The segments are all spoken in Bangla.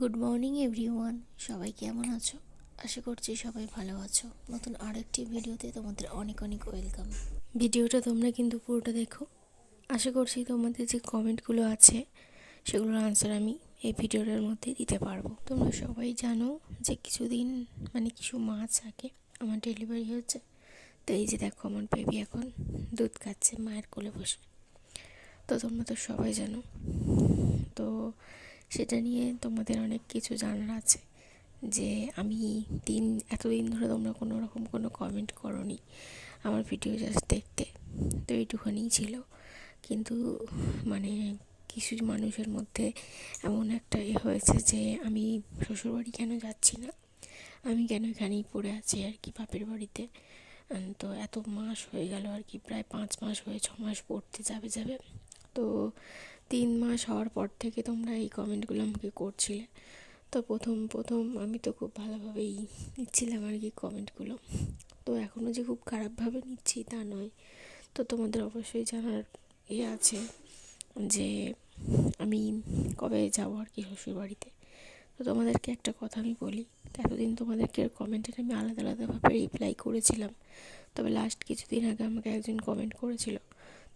গুড মর্নিং এভরিওয়ান সবাই কেমন আছো? আশা করছি সবাই ভালো আছো। নতুন আরেকটি ভিডিওতে তোমাদের অনেক অনেক ওয়েলকাম। ভিডিওটা তোমরা কিন্তু পুরোটা দেখো। আশা করছি তোমাদের যে কমেন্টগুলো আছে, সেগুলোর আনসার আমি এই ভিডিওটার মধ্যে দিতে পারব। তোমরা সবাই জানো যে কিছুদিন মানে কিছু মাছ আগে আমার ডেলিভারি হচ্ছে তো এই যে দেখো আমার বেবি এখন দুধ খাচ্ছে, মায়ের কোলে বসে। তো তোমরা তো সবাই জানো। সেটা নিয়ে তোমাদের অনেক কিছু জানার আছে। যে আমি দিন, এতদিন ধরে তোমরা কোনো রকম কোনো কমেন্ট করনি আমার ভিডিও জাস্ট দেখতে। তো এইটুখানিই ছিল। কিন্তু মানে কিছু মানুষের মধ্যে এমন একটা এ হয়েছে যে আমি শ্বশুরবাড়ি কেন যাচ্ছি না? আমি কেন এখানেই পড়ে আছি আর কি বাপের বাড়িতে? তো এত মাস হয়ে গেল আর কি, প্রায় পাঁচ মাস হয়ে ছ মাস পড়তে যাবে যাবে। তো তিন মাস হওয়ার পর থেকে তোমরা এই কমেন্টগুলো আমাকে করছিলে। তো প্রথম প্রথম আমি তো খুব ভালোভাবেই নিচ্ছিলাম আর কি কমেন্টগুলো। তো এখনও যে খুব খারাপভাবে নিচ্ছি তা নয়। তো তোমাদের অবশ্যই জানার এ আছে যে আমি কবে যাব আর কি শ্বশুরবাড়িতে। তো তোমাদেরকে একটা কথা আমি বলি, এতদিন তোমাদেরকে কমেন্টের আমি আলাদা, আলাদাভাবে রিপ্লাই করেছিলাম। তবে লাস্ট কিছুদিন আগে আমাকে একজন কমেন্ট করেছিল।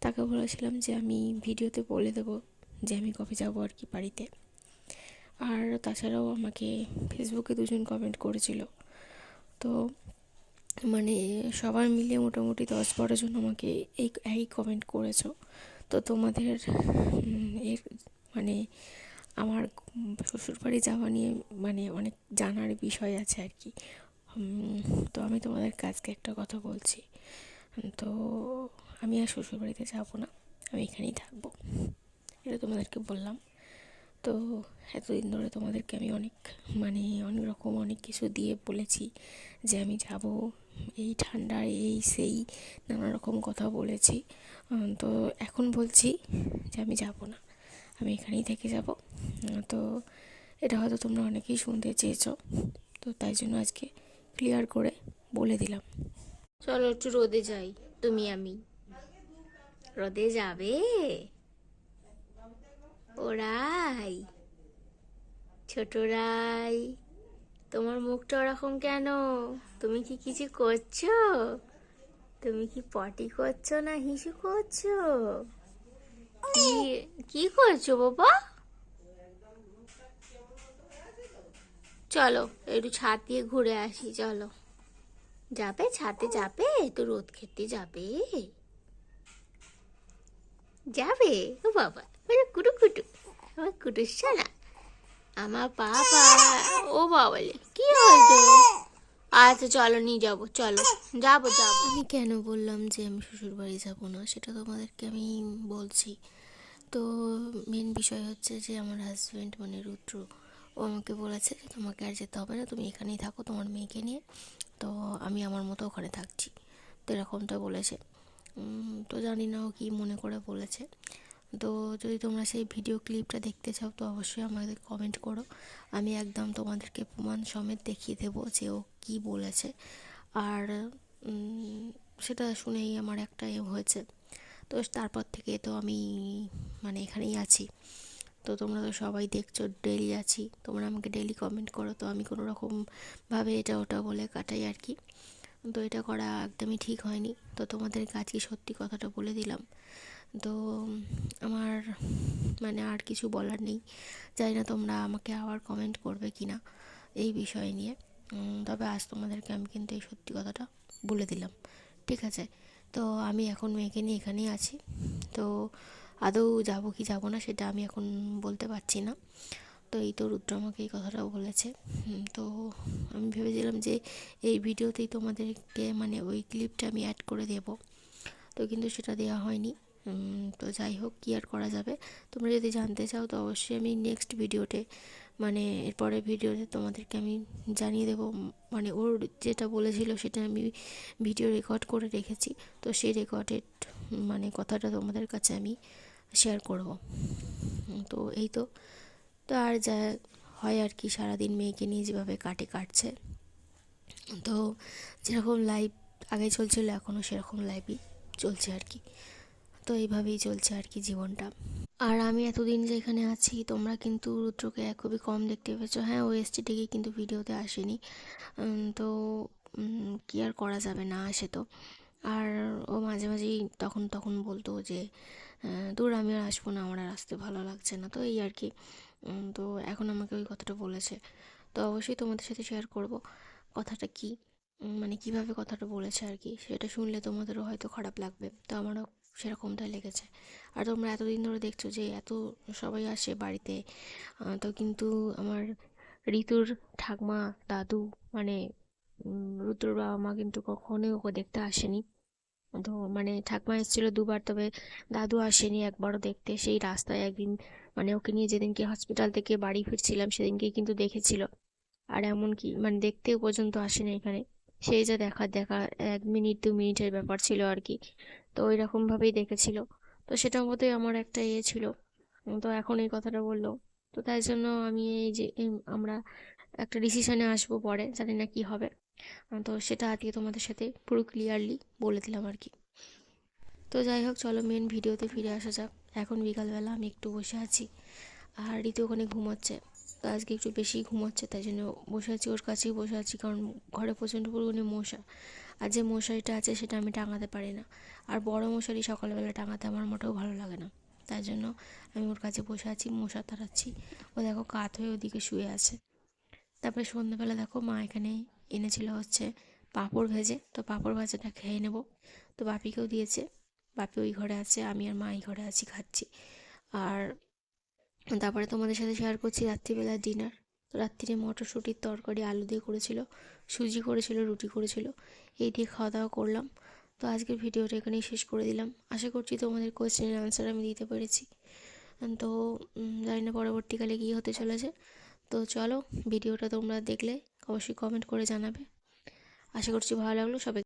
তাকে বলেছিলাম যে আমি ভিডিওতে বলে দেবো যে আমি কবে যাব আর কি বাড়িতে। আর তাছাড়াও আমাকে ফেসবুকে দুজন কমেন্ট করেছিল। তো মানে সবার মিলে মোটামুটি দশ বারো জন আমাকে এই এই কমেন্ট করেছ। তো তোমাদের এর মানে আমার শ্বশুরবাড়ি যাওয়া নিয়ে মানে অনেক জানার বিষয় আছে আর কি। তো আমি তোমাদের কাছকে একটা কথা বলছি। তো আমি আর শ্বশুরবাড়িতে যাব না, আমি এখানেই থাকব। এটা তোমাদেরকে বললাম। তো এতদিন ধরে তোমাদেরকে আমি অনেক মানে অনেক রকম অনেক কিছু দিয়ে বলেছি যে আমি যাব এই ঠান্ডা, এই সেই নানা রকম কথা বলেছি। তো এখন বলছি যে আমি যাব না, আমি এখানেই থেকে যাব। তো এটা হয়তো তোমরা অনেকেই শুনতে চেয়েছো, তো তাই জন্য আজকে ক্লিয়ার করে বলে দিলাম। চলো একটু রোদে যাই, তুমি আমি। রোদে যাবে? ওরাই। ছোট রাই তোমার মুখটা ওরকম কেন? তুমি কি কিছু করছ? তুমি কি পটি করছ না হিসু করছ? কি কি করছ বাবা? চলো, একটু ছাদ দিয়ে ঘুরে আসি, চলো। যাবে? ছাদে যাবে? তো রোদ খেতে যাবে? যাবে? ও বাবা মানে কুটু কুটু আমার কুটু না আমার বাবা, ও বাবা কি হয়েছে? আচ্ছা চলো, নিয়ে যাব, চলো, যাব যাব। আমি কেন বললাম যে আমি শ্বশুরবাড়ি যাব না? সেটা তোমাদেরকে আমি বলছি। তো মেন বিষয় হচ্ছে যে আমার হাজব্যান্ড মানে রুদ্র, ও আমাকে বলেছে যে তোমাকে আর যেতে হবে না, তুমি এখানেই থাকো তোমার মেয়েকে নিয়ে। তো আমি আমার মতো ওখানে থাকছি। তো এরকমটা বলেছে। তো জানি না ও কী মনে করে বলেছে। তো যদি তোমরা সেই ভিডিও ক্লিপটা দেখতে চাও, তো অবশ্যই আমাদের কমেন্ট করো। আমি একদম তোমাদেরকে প্রমাণ সমেত দেখিয়ে দেবো যে ও কী বলেছে। আর সেটা শুনেই আমার একটা এ হয়েছে। তো তারপর থেকে তো আমি মানে এখানেই আছি। তো তোমরা তো সবাই দেখছ ডেলি আছি। তোমরা আমাকে ডেলি কমেন্ট করো, তো আমি কোনো রকমভাবে এটা ওটা বলে কাটাই আর কি। তো এটা করা একদমই ঠিক হয়নি। তো তোমাদের আজকে সত্যি কথাটা বলে দিলাম। তো আমার মানে আর কিছু বলার নেই। জানি না তোমরা আমাকে আবার কমেন্ট করবে কি না এই বিষয় নিয়ে। তবে আজ তোমাদেরকে আমি কিন্তু এই সত্যি কথাটা বলে দিলাম। ঠিক আছে? তো আমি এখন মেয়েকে নিয়ে এখানেই আছি। তো আদৌ যাব কি যাব না সেটা আমি এখন বলতে পারছি না। তো এই তো রুদ্র আমাকে এই কথাটাও বলেছে। তো আমি ভেবেছিলাম যে এই ভিডিওতেই তোমাদেরকে মানে ওই ক্লিপটা আমি অ্যাড করে দেব। তো কিন্তু সেটা দেওয়া হয়নি। তো যাই হোক, কী আর করা যাবে? তোমরা যদি জানতে চাও, তো অবশ্যই আমি নেক্সট ভিডিওতে মানে এরপরে ভিডিওতে তোমাদেরকে আমি জানিয়ে দেবো। মানে ওর যেটা বলেছিল সেটা আমি ভিডিও রেকর্ড করে রেখেছি। তো সেই রেকর্ডেড মানে কথাটা তোমাদের কাছে আমি শেয়ার করব। তো এই তো। তো আর যা হয় আর কি, সারাদিন মেয়েকে নিয়ে যেভাবে কাটে কাটছে। তো যেরকম লাইভ আগে চলছিল, এখনও সেরকম লাইভই চলছে আর কি। তো এইভাবেই চলছে আর কি জীবনটা। আর আমি এতদিন যে এখানে আছি, তোমরা কিন্তু রুদ্রকে খুবই কম দেখতে পেয়েছ। হ্যাঁ ও এসটি ঠিকই, কিন্তু ভিডিওতে আসেনি। তো কি আর করা যাবে, না আসে তো। আর ও মাঝে মাঝেই তখন তখন বলতো যে দূর, আমি আর আসব না, আমার আর আসতে ভালো লাগছে না। তো এই আর কি। তো এখন আমাকে ওই কথাটা বলেছে। তো অবশ্যই তোমাদের সাথে শেয়ার করব কথাটা কি মানে কীভাবে কথাটা বলেছে আর কি। সেটা শুনলে তোমাদেরও হয়তো খারাপ লাগবে, তো আমারও সেরকমটাই লেগেছে। আর তোমরা এতদিন ধরে দেখছ যে এত সবাই আসে বাড়িতে তো কিন্তু আমার ঋতুর ঠাকমা, দাদু মানে রুদ্রর বাবা মা কিন্তু কখনোই ওকে দেখতে আসেনি। তো মানে ঠাকমা এসেছিল দুবার, তবে দাদু আসেনি একবারও দেখতে। সেই রাস্তায় একদিন মানে ওকে নিয়ে যেদিনকে হসপিটাল থেকে বাড়ি ফিরছিলাম সেদিনকে কিন্তু দেখেছিল। আর এমন কি মানে দেখতেও পর্যন্ত আসেনি এখানে। সেই যা দেখা দেখা, এক মিনিট, দু মিনিটের ব্যাপার ছিল আর কি। তো ওই রকমভাবেই দেখেছিল। তো সেটার মতোই আমার একটা ইয়ে ছিল। তো এখন এই কথাটা বলল। তো তাই জন্য আমি এই যে আমরা একটা ডিসিশনে আসব পরে, জানি না কি হবে। তো সেটা আজকে তোমাদের সাথে পুরো ক্লিয়ারলি বলে দিলাম আর কি। তো যাই হোক, চলো মেন ভিডিওতে ফিরে আসা যাক। এখন বিকালবেলা আমি একটু বসে আছি আর ঋতু ওখানে ঘুমোচ্ছে। তো আজকে একটু বেশি ঘুমাচ্ছে, তাই জন্য বসে আছি, ওর কাছেই বসে আছি, কারণ ঘরে প্রচণ্ড পরিমাণে মশা। আর যে মশারিটা আছে, সেটা আমি টাঙাতে পারি না। আর বড় মশারি সকালবেলা টাঙাতে আমার মোটেও ভালো লাগে না। তাই জন্য আমি ওর কাছে বসে আছি, মশা তাড়াচ্ছি। ও দেখো কাত হয়ে ওদিকে শুয়ে আছে। তারপরে সন্ধ্যাবেলা দেখো মা এখানে এনেছিল হচ্ছে পাঁপড় ভেজে। তো পাঁপড় ভাজাটা খেয়ে নেব। তো বাপিকেও দিয়েছে। বাপি ওই ঘরে আছে, আমি আর মা এই ঘরে আছি, খাচ্ছি। আর তারপরে তোমাদের সাথে শেয়ার করছি রাত্রিবেলার ডিনার তো রাত্রিরে মটরশুঁটির তরকারি, আলু দিয়ে করেছিল, সুজি করেছিল, রুটি করেছিল, এই দিয়ে খাওয়া দাওয়া করলাম। তো আজকের ভিডিওটা এখানেই শেষ করে দিলাম। আশা করছি তোমাদের কোয়েশ্চেনের আনসার আমি দিতে পেরেছি। তো জানি না পরবর্তীকালে কী হতে চলেছে। তো চলো, ভিডিওটা তোমরা দেখলে। অবশ্যই কমেন্ট করে জানাবে। আশা করছি ভালো লাগল। সবাই